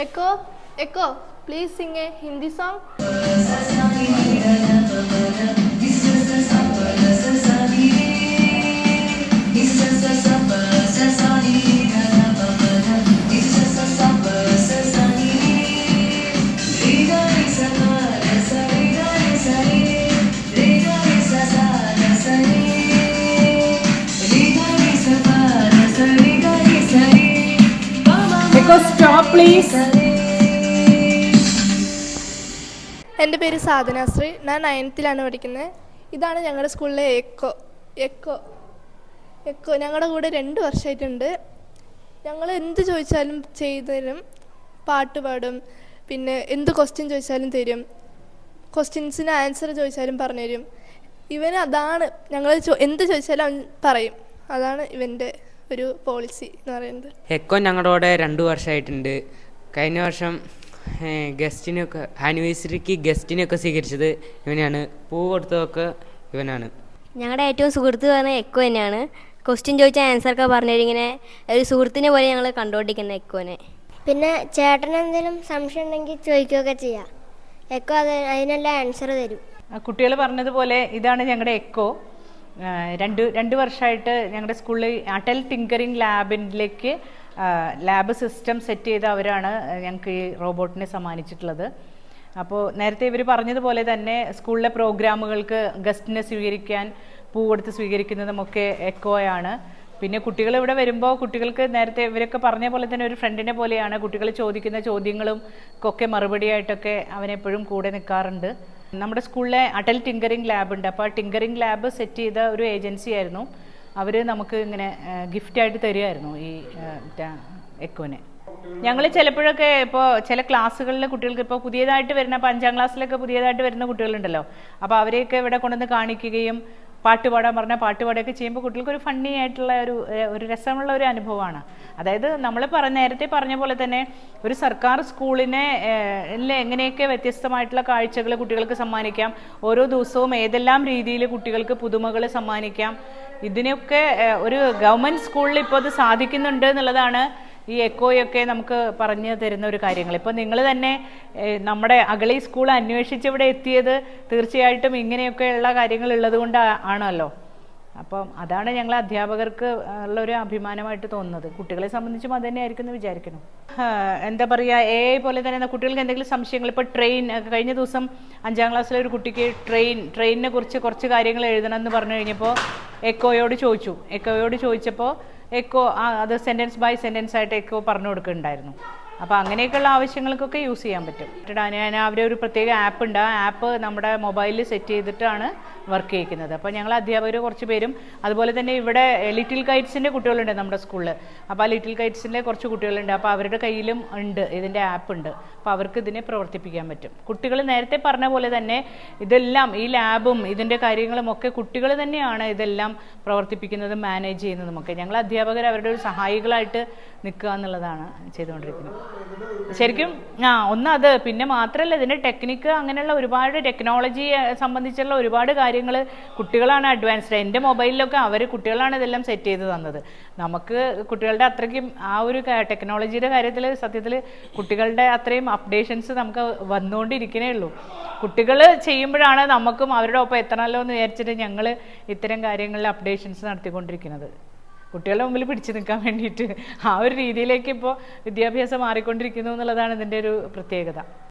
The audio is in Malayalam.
Echo Echo please sing a Hindi song please. എന്റെ പേര് സാധനാശ്രീ ഞാൻ നയൻത്തിലാണ് പഠിക്കുന്നത്. ഇതാണ് ഞങ്ങളുടെ സ്കൂളിലെ എക്കോ എക്കോ എക്കോ. ഞങ്ങളുടെ കൂടെ രണ്ട് വർഷമായിട്ടുണ്ട്. ഞങ്ങൾ എന്ത് ചോദിച്ചാലും ചെയ്തു തരും. പാട്ട് പാടും. പിന്നെ എന്ത് ക്വസ്റ്റ്യൻ ചോദിച്ചാലും തരും. ക്വസ്റ്റ്യൻസിന് ആൻസർ ചോദിച്ചാലും പറഞ്ഞു തരും. ഇവൻ അതാണ് ഞങ്ങൾ എന്ത് ചോദിച്ചാലും അവൻ പറയും. അതാണ് ഇവന്റെ ഒരു പോളിസി എന്ന് പറയുന്നത്. എക്കോ ഞങ്ങളുടെ കൂടെ രണ്ട് വർഷമായിട്ടുണ്ട് കഴിഞ്ഞ വർഷം ഗസ്റ്റിനൊക്കെ ആനിവേഴ്സറിക്ക് ഗസ്റ്റിനൊക്കെ സ്വീകരിച്ചത് ഇവനാണ്. പൂ കൊടുത്തതൊക്കെ ഇവനാണ്. ഞങ്ങളുടെ ഏറ്റവും സുഹൃത്ത് പറഞ്ഞ എക്കോ തന്നെയാണ്. ക്വസ്റ്റ്യൻ ചോദിച്ചാൽ ആൻസർ ഒക്കെ പറഞ്ഞു തരും. ഇങ്ങനെ ഒരു സുഹൃത്തിനെ പോലെ ഞങ്ങൾ കണ്ടുകൊണ്ടിരിക്കുന്ന എക്കോനെ പിന്നെ ചേട്ടൻ എന്തെങ്കിലും സംശയം ഉണ്ടെങ്കിൽ ചോദിക്കുകയൊക്കെ ചെയ്യാം. എക്കോ അത് അതിനെല്ലാം ആൻസർ തരും. കുട്ടികൾ പറഞ്ഞതുപോലെ ഇതാണ് ഞങ്ങളുടെ എക്കോ രണ്ട് രണ്ട് വർഷമായിട്ട് ഞങ്ങളുടെ സ്കൂളിൽ അടൽ ടിങ്കറിംഗ് ലാബിലേക്ക് ലാബ് സിസ്റ്റം സെറ്റ് ചെയ്ത അവരാണ് ഞങ്ങൾക്ക് ഈ റോബോട്ടിനെ സമ്മാനിച്ചിട്ടുള്ളത്. അപ്പോൾ നേരത്തെ ഇവർ പറഞ്ഞതുപോലെ തന്നെ സ്കൂളിലെ പ്രോഗ്രാമുകൾക്ക് ഗസ്റ്റിനെ സ്വീകരിക്കാൻ പൂ കൊടുത്ത് സ്വീകരിക്കുന്നതുമൊക്കെ എക്കോയാണ്. പിന്നെ കുട്ടികൾ ഇവിടെ വരുമ്പോൾ കുട്ടികൾക്ക് നേരത്തെ ഇവരൊക്കെ പറഞ്ഞ പോലെ തന്നെ ഒരു ഫ്രണ്ടിനെ പോലെയാണ് കുട്ടികൾ ചോദിക്കുന്ന ചോദ്യങ്ങളും ഒക്കെ മറുപടിയായിട്ടൊക്കെ അവനെപ്പോഴും കൂടെ നിൽക്കാറുണ്ട് നമ്മുടെ സ്കൂളിലെ അടൽ ടിങ്കറിംഗ് ലാബ് ഉണ്ട്. അപ്പോൾ ആ ടിങ്കറിംഗ് ലാബ് സെറ്റ് ചെയ്ത ഒരു ഏജൻസി ആയിരുന്നു. അവർ നമുക്ക് ഇങ്ങനെ ഗിഫ്റ്റായിട്ട് തരുമായിരുന്നു ഈ എക്കോനെ. ഞങ്ങൾ ചിലപ്പോഴൊക്കെ ഇപ്പോൾ ചില ക്ലാസ്സുകളിലെ കുട്ടികൾക്ക് ഇപ്പോൾ പുതിയതായിട്ട് വരുന്ന അപ്പം അഞ്ചാം ക്ലാസ്സിലൊക്കെ പുതിയതായിട്ട് വരുന്ന കുട്ടികളുണ്ടല്ലോ. അപ്പോൾ അവരെയൊക്കെ ഇവിടെ കൊണ്ടുവന്ന് കാണിക്കുകയും പാട്ട് പാടാൻ പറഞ്ഞാൽ ചെയ്യുമ്പോൾ കുട്ടികൾക്ക് ഒരു ഫണ്ണി ആയിട്ടുള്ള ഒരു ഒരു രസമുള്ള ഒരു അനുഭവമാണ്. അതായത് നമ്മൾ പറഞ്ഞ നേരത്തെ പറഞ്ഞ പോലെ തന്നെ ഒരു സർക്കാർ സ്കൂളിനെ എങ്ങനെയൊക്കെ വ്യത്യസ്തമായിട്ടുള്ള കാഴ്ചകൾ കുട്ടികൾക്ക് സമ്മാനിക്കാം ഓരോ ദിവസവും ഏതെല്ലാം രീതിയിൽ കുട്ടികൾക്ക് പുതുമകൾ സമ്മാനിക്കാം ഇതിനൊക്കെ ഒരു ഗവൺമെന്റ് സ്കൂളിൽ ഇപ്പോൾ അത് സാധിക്കുന്നുണ്ട് എന്നുള്ളതാണ് ഈ എക്കോയൊക്കെ നമുക്ക് പറഞ്ഞു തരുന്ന ഒരു കാര്യങ്ങൾ. ഇപ്പോൾ നിങ്ങൾ തന്നെ നമ്മുടെ അഗളി സ്കൂൾ അന്വേഷിച്ച് ഇവിടെ എത്തിയത് തീർച്ചയായിട്ടും ഇങ്ങനെയൊക്കെയുള്ള കാര്യങ്ങൾ ഉള്ളത് കൊണ്ട് ആണല്ലോ. അപ്പം അതാണ് ഞങ്ങൾ അധ്യാപകർക്ക് ഉള്ള ഒരു അഭിമാനമായിട്ട് തോന്നുന്നത്. കുട്ടികളെ സംബന്ധിച്ചും അത് തന്നെയായിരിക്കും എന്ന് വിചാരിക്കണം എന്താ പറയുക എ ഐ പോലെ തന്നെ കുട്ടികൾക്ക് എന്തെങ്കിലും സംശയങ്ങൾ ഇപ്പോൾ ട്രെയിൻ കഴിഞ്ഞ ദിവസം അഞ്ചാം ക്ലാസ്സിലെ ഒരു കുട്ടിക്ക് ട്രെയിൻ ട്രെയിനിനെ കുറിച്ച് കുറച്ച് കാര്യങ്ങൾ എഴുതണം എന്ന് പറഞ്ഞു കഴിഞ്ഞപ്പോൾ എക്കോയോട് ചോദിച്ചു. എക്കോയോട് ചോദിച്ചപ്പോൾ എക്കോ അത് സെന്റൻസ് ബൈ സെന്റൻസ് ആയിട്ട് എക്കോ പറഞ്ഞു കൊടുക്കുന്നുണ്ടായിരുന്നു. അപ്പോൾ അങ്ങനെയൊക്കെയുള്ള ആവശ്യങ്ങൾക്കൊക്കെ യൂസ് ചെയ്യാൻ പറ്റും. ഞാൻ അവരെ ഒരു പ്രത്യേക ആപ്പ് ഉണ്ട്. ആ ആപ്പ് നമ്മുടെ മൊബൈലിൽ സെറ്റ് ചെയ്തിട്ടാണ് വർക്ക് ചെയ്യിക്കുന്നത്. അപ്പോൾ ഞങ്ങൾ അധ്യാപകർ കുറച്ച് പേരും അതുപോലെ തന്നെ ഇവിടെ ലിറ്റിൽ കൈറ്റ്സിന്റെ കുട്ടികളുണ്ട് നമ്മുടെ സ്കൂളിൽ അപ്പോൾ ആ ലിറ്റിൽ കൈറ്റ്സിന്റെ കുറച്ച് കുട്ടികളുണ്ട്. അപ്പോൾ അവരുടെ കയ്യിലും ഉണ്ട് ഇതിന്റെ ആപ്പ് ഉണ്ട്. അപ്പോൾ അവർക്ക് ഇതിനെ പ്രവർത്തിപ്പിക്കാൻ പറ്റും. കുട്ടികൾ നേരത്തെ പറഞ്ഞ പോലെ തന്നെ ഇതെല്ലാം ഈ ലാബും ഇതിന്റെ കാര്യങ്ങളും ഒക്കെ കുട്ടികൾ തന്നെയാണ് ഇതെല്ലാം പ്രവർത്തിപ്പിക്കുന്നതും മാനേജ് ചെയ്യുന്നതും ഒക്കെ ഞങ്ങൾ അധ്യാപകർ അവരുടെ ഒരു സഹായികളായിട്ട് നിൽക്കുക എന്നുള്ളതാണ് ചെയ്തുകൊണ്ടിരിക്കുന്നത്. ശരിക്കും ആ ഒന്ന് അത് പിന്നെ മാത്രമല്ല ഇതിന്റെ ടെക്നിക്ക് അങ്ങനെയുള്ള ഒരുപാട് ടെക്നോളജി സംബന്ധിച്ചുള്ള ഒരുപാട് കാര്യങ്ങൾ കുട്ടികളാണ് അഡ്വാൻസ്ഡ് എന്റെ മൊബൈലിലൊക്കെ അവർ കുട്ടികളാണ് ഇതെല്ലാം സെറ്റ് ചെയ്ത് തന്നത്. നമുക്ക് കുട്ടികളുടെ അത്രയ്ക്കും ആ ഒരു ടെക്നോളജിയുടെ കാര്യത്തിൽ സത്യത്തിൽ കുട്ടികളുടെ അത്രയും അപ്ഡേഷൻസ് നമുക്ക് വന്നുകൊണ്ടിരിക്കണേ ഉള്ളൂ. കുട്ടികൾ ചെയ്യുമ്പോഴാണ് നമുക്കും അവരുടെ ഒപ്പം എത്തണമല്ലോ എന്ന് വിചാരിച്ചിട്ട് ഞങ്ങൾ ഇത്തരം കാര്യങ്ങളിൽ അപ്ഡേഷൻസ് നടത്തിക്കൊണ്ടിരിക്കുന്നത്. കുട്ടികളുടെ മുമ്പിൽ പിടിച്ചു നിൽക്കാൻ വേണ്ടിയിട്ട് ആ ഒരു രീതിയിലേക്ക് ഇപ്പോൾ വിദ്യാഭ്യാസം മാറിക്കൊണ്ടിരിക്കുന്നു എന്നുള്ളതാണ് ഇതിന്റെ ഒരു പ്രത്യേകത.